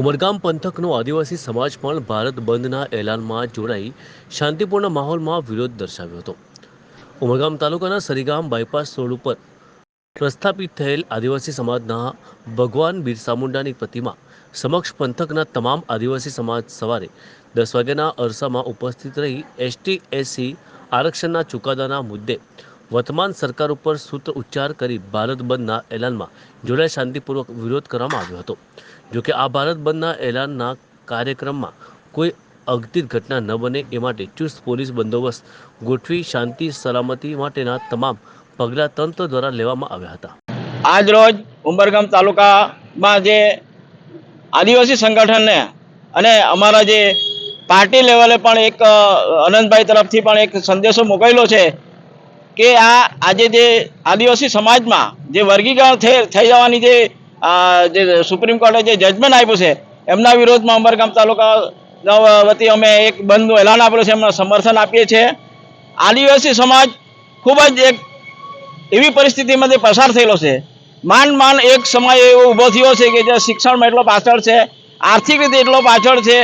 ઉમરગામ પંથકનો આદિવાસી સમાજ પણ ભારત બંધના એલાનમાં જોડાઈ શાંતિપૂર્ણ માહોલમાં વિરોધ દર્શાવ્યો હતો. ઉમરગામ તાલુકાના સરીગામ બાયપાસ રોડ ઉપર પ્રસ્થાપિત થયેલ આદિવાસી સમાજના ભગવાન બિરસા મુંડાની પ્રતિમા સમક્ષ પંથકના તમામ આદિવાસી સમાજ સવારે દસ વાગ્યાના અરસામાં ઉપસ્થિત રહી એસટી, એસસી આરક્ષણના ચુકાદાના મુદ્દે વર્તમાન સરકાર ઉપર સૂત્ર ઉચ્ચાર કરી ભારત બંધના એલાનમાં જોડાઈ શાંતિપૂર્વક વિરોધ કરવામાં આવ્યો હતો. જોકે આ ભારત બંધના એલાનના કાર્યક્રમમાં કોઈ અગતિત ઘટના ન બને એ માટે ચુસ્ત પોલીસ બંદોબસ્ત ગોઠવી શાંતિ, સલામતી માટેના તમામ પગલાં તંત્ર દ્વારા લેવામાં આવ્યા હતા. આજ રોજ ઉંબરગામ તાલુકામાં જે આદિવાસી સંગઠનને અને અમારા જે પાર્ટી લેવલે પણ એક અનંતભાઈ તરફથી પણ એક સંદેશો મોકલેલો છે કે આ આજે જે આદિવાસી સમાજમાં જે વર્ગીકરણ થઈ જવાની જે જે સુપ્રીમ કોર્ટે જે જજમેન્ટ આપ્યું છે, એમના વિરોધમાં અંબરગામ તાલુકા વતી અમે એક બંધનું એલાન આપેલું છે, એમને સમર્થન આપીએ છીએ. આદિવાસી સમાજ ખૂબ જ એક એવી પરિસ્થિતિમાંથી પસાર થયેલો છે. માંડ માંડ એક સમય એવો ઊભો થયો છે કે જે શિક્ષણમાં એટલો પાછળ છે, આર્થિક રીતે એટલો પાછળ છે,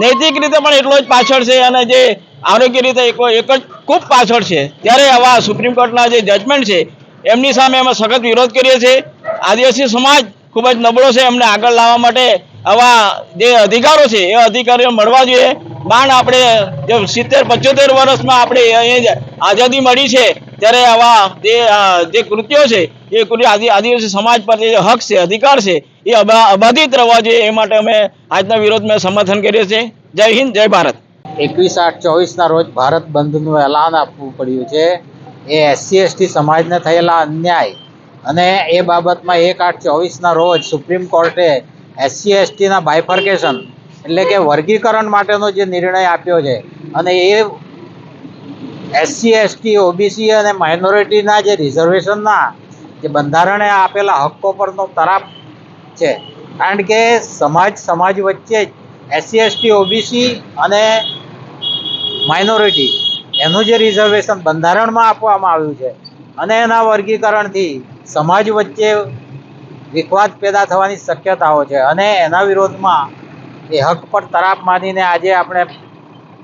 નૈતિક રીતે પણ એટલો જ પાછળ છે અને જે આરોગ્ય રીતે એક જ ખૂબ પાછળ છે. ત્યારે આવા સુપ્રીમ કોર્ટના જે જજમેન્ટ છે એમની સામે અમે સખત વિરોધ કરીએ છીએ. આદિવાસી સમાજ ખૂબ જ નબળો છે, એમને આગળ લાવવા માટે આવા જે અધિકારો છે, એ અધિકારીઓ મળવા જોઈએ. બાણ આપણે જે સિત્તેર, પંચોતેર વર્ષમાં આપણે આઝાદી મળી છે, ત્યારે આવા જે કૃત્યો છે, એ કૃત્ય આદિ, આદિવાસી સમાજ પર જે હક છે, અધિકાર છે, એ અબાધિત રહેવા જોઈએ, એ માટે અમે આજના વિરોધમાં સમર્થન કરીએ છીએ. જય હિન્દ, જય ભારત. એકવીસ આઠ ચોવીસના રોજ ભારત બંધનું એલાન આપવું પડ્યું છે. એ એસસી એસટી સમાજને થયેલા અન્યાય અને એ બાબતમાં એક આઠ ચોવીસના રોજ સુપ્રીમ કોર્ટે એસસી એસટીના બાયફર્કેશન એટલે કે વર્ગીકરણ માટેનો જે નિર્ણય આપ્યો છે અને એ એસસી એસટી ઓબીસી અને માઇનોરિટીના જે રિઝર્વેશનના જે બંધારણે આપેલા હક્કો પરનો તરાપ છે. કારણ કે સમાજ સમાજ વચ્ચે એસસી એસટી ઓબીસી અને માઇનોરિટી એનું જે રિઝર્વેશન બંધારણમાં આપવામાં આવ્યું છે અને એના વર્ગીકરણથી સમાજ વચ્ચે વિખવાદ પેદા થવાની શક્યતાઓ છે અને એના વિરોધમાં એ હક પર તરાપ માનીને આજે આપણે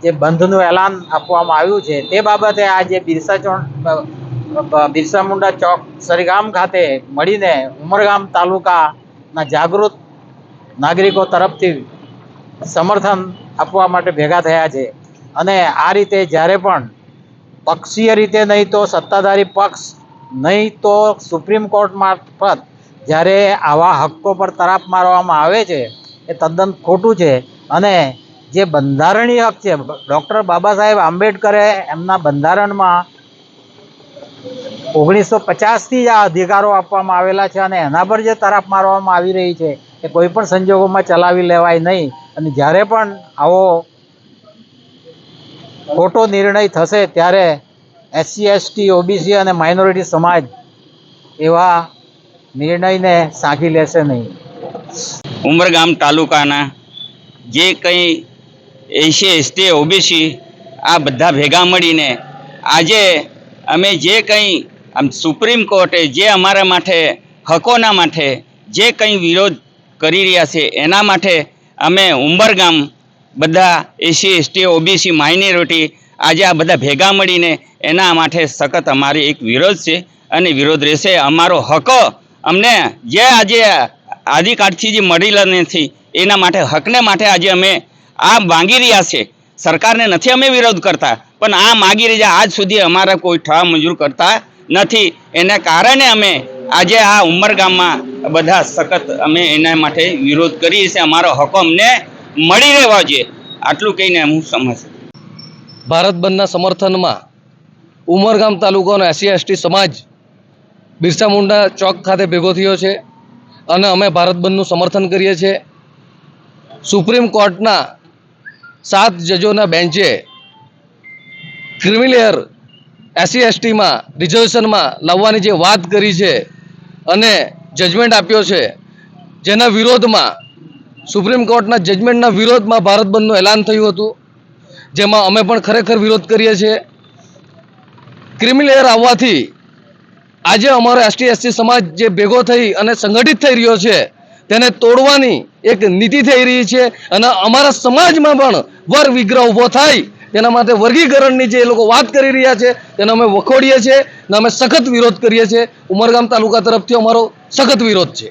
જે બંધનું એલાન આપવામાં આવ્યું છે તે બાબતે આજે બિરસા ચોણ બિરસા મુંડા ચોક સરીગામ ખાતે મળીને ઉમરગામ તાલુકાના જાગૃત નાગરિકો તરફથી સમર્થન આપવા માટે ભેગા થયા છે. અને આ રીતે જ્યારે પણ પક્ષીય રીતે નહીં તો સત્તાધારી પક્ષ, નહીં તો સુપ્રીમ કોર્ટ મારફત જ્યારે આવા હક્કો પર તરાપ મારવામાં આવે છે, એ તદ્દન ખોટું છે. અને જે બંધારણીય હક છે, ડૉક્ટર બાબા સાહેબ આંબેડકરે એમના બંધારણમાં ઓગણીસો પચાસથી જ આ અધિકારો આપવામાં આવેલા છે અને એના પર જે તરાપ મારવામાં આવી રહી છે, એ કોઈ પણ સંજોગોમાં ચલાવી લેવાય નહીં. અને જ્યારે પણ આવો ખોટો નિર્ણય થશે ત્યારે એસસી એસટી ઓબીસી અને માઇનોરિટી સમાજ એવા નિર્ણયને સાંકી લેશે નહીં. ઉમરગામ તાલુકાના જે કંઈ એસી એસટી ઓબીસી આ બધા ભેગા મળીને આજે અમે જે કંઈ આમ સુપ્રીમ કોર્ટે જે અમારા માટે હકોના માટે જે કંઈ વિરોધ કરી રહ્યા છે, એના માટે અમે ઉંબરગામ બધા એસી એસટી ઓબીસી માઇનોરિટી આજે આ બધા ભેગા મળીને એના માટે સખત અમારી એક વિરોધ છે અને વિરોધ રહેશે. અમારો હક અમને જે આજે આદિકાળથી જે મળેલા નથી, એના માટે, હકને માટે આજે અમે આ માંગી રહ્યા છે. સરકારને નથી અમે વિરોધ કરતા, પણ આ માગી રહ્યા આજ સુધી અમારા કોઈ ઠરાવ મંજૂર કરતા નથી. એના કારણે અમે આજે આ ઉમરગામમાં બધા સખત અમે એના માટે વિરોધ કરીએ છીએ. અમારો હકો અમને મળી રહેવા જોઈએ. આટલું કહીને હું સમજ. ભારત બંધના સમર્થનમાં ઉમરગામ તાલુકાનો એસસી એસટી સમાજ બિરસા મુંડા ચોક ખાતે ભેગો થયો છે અને અમે ભારત બંધનું સમર્થન કરીએ છીએ. સુપ્રીમ કોર્ટના સાત જજોના બેન્ચે ક્રિમિલેયર એસસી એસટીમાં રિઝર્વેશનમાં લાવવાની જે વાત કરી છે અને જજમેન્ટ આપ્યો છે, જેના વિરોધમાં સુપ્રીમ કોર્ટના જજમેન્ટના વિરોધમાં ભારત બંધનું એલાન થયું હતું, જેમાં અમે પણ ખરેખર વિરોધ કરીએ છીએ. ક્રિમિલેયર આવવાથી આજે અમારો એસટી એસસી સમાજ જે ભેગો થઈ અને સંગઠિત થઈ રહ્યો છે, તેને તોડવાની એક નીતિ થઈ રહી છે અને અમારા સમાજમાં પણ વર વિગ્રહ ઊભો થાય, તેના માટે વર્ગીકરણની જે એ લોકો વાત કરી રહ્યા છે, તેને અમે વખોડીએ છીએ અને અમે સખત વિરોધ કરીએ છીએ. ઉમરગામ તાલુકા તરફથી અમારો સખત વિરોધ છે.